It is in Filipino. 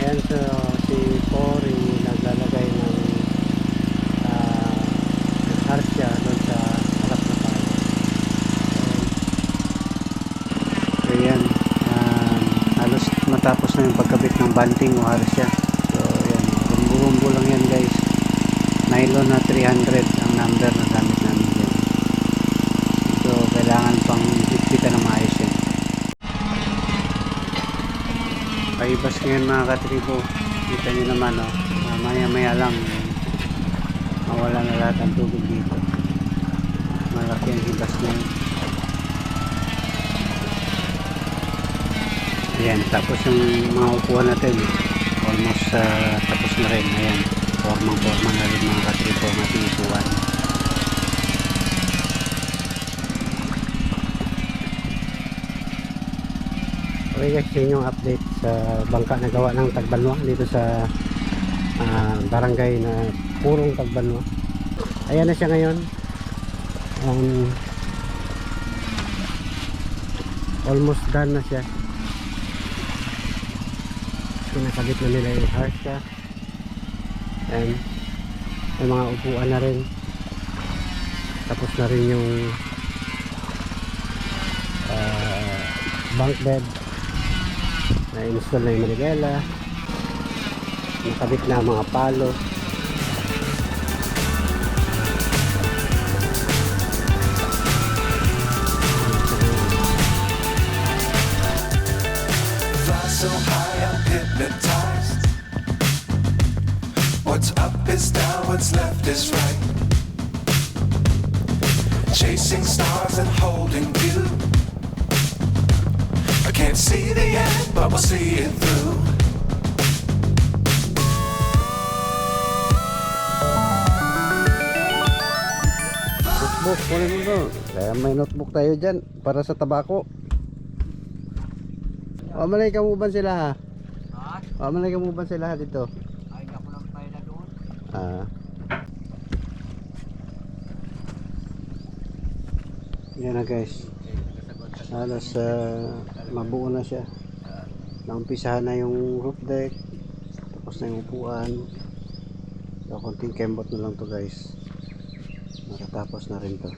Ayan so, si Cory naglalagay ng uh, harsya doon sa harap na tayo. So, ayan. Um, halos matapos na yung pagkabit ng banting o harsya. So, ayan. Rumbo-rumbo lang yan guys. Nylon na 300 ang number na gamit namin dyan. So, kailangan pang higpitan na maayos yan. Paibas ngayon mga katribo. Kita nyo naman oh. Maya maya lang mawala na lahat ang tubig dito. Malaki ang hibas na yun. Ayan, tapos yung mga upuan natin almost ah, tapos na rin. Ayan, formang-forma na rin mga katribo ang ating upuan. Okay guys, yun yung update sa bangka na gawa ng Tagbanwa dito sa ah, barangay na purong Tagbanwa. Ayan na siya ngayon. Um, almost done na siya. Pinakabit na nila yung harsha. And may mga upuan na rin. Tapos na rin yung ah, bunk bed na-install na yung manigela nakabit na mga palo. What's up is down, what's left is right. Chasing stars and holding you. Can't see the end, but we'll see it through. notebook kunin mo kaya may notebook tayo dyan para sa tabako o malay ka mo ba sila ha Ha? o malay ka mo ba sila dito Ay, ako lang tayo na doon. Ah. Yan na guys. Halos ah, mabuo na siya. Naumpisahan na yung roof deck. Tapos na yung upuan. So, konting kembot na lang to guys. Matatapos na rin to.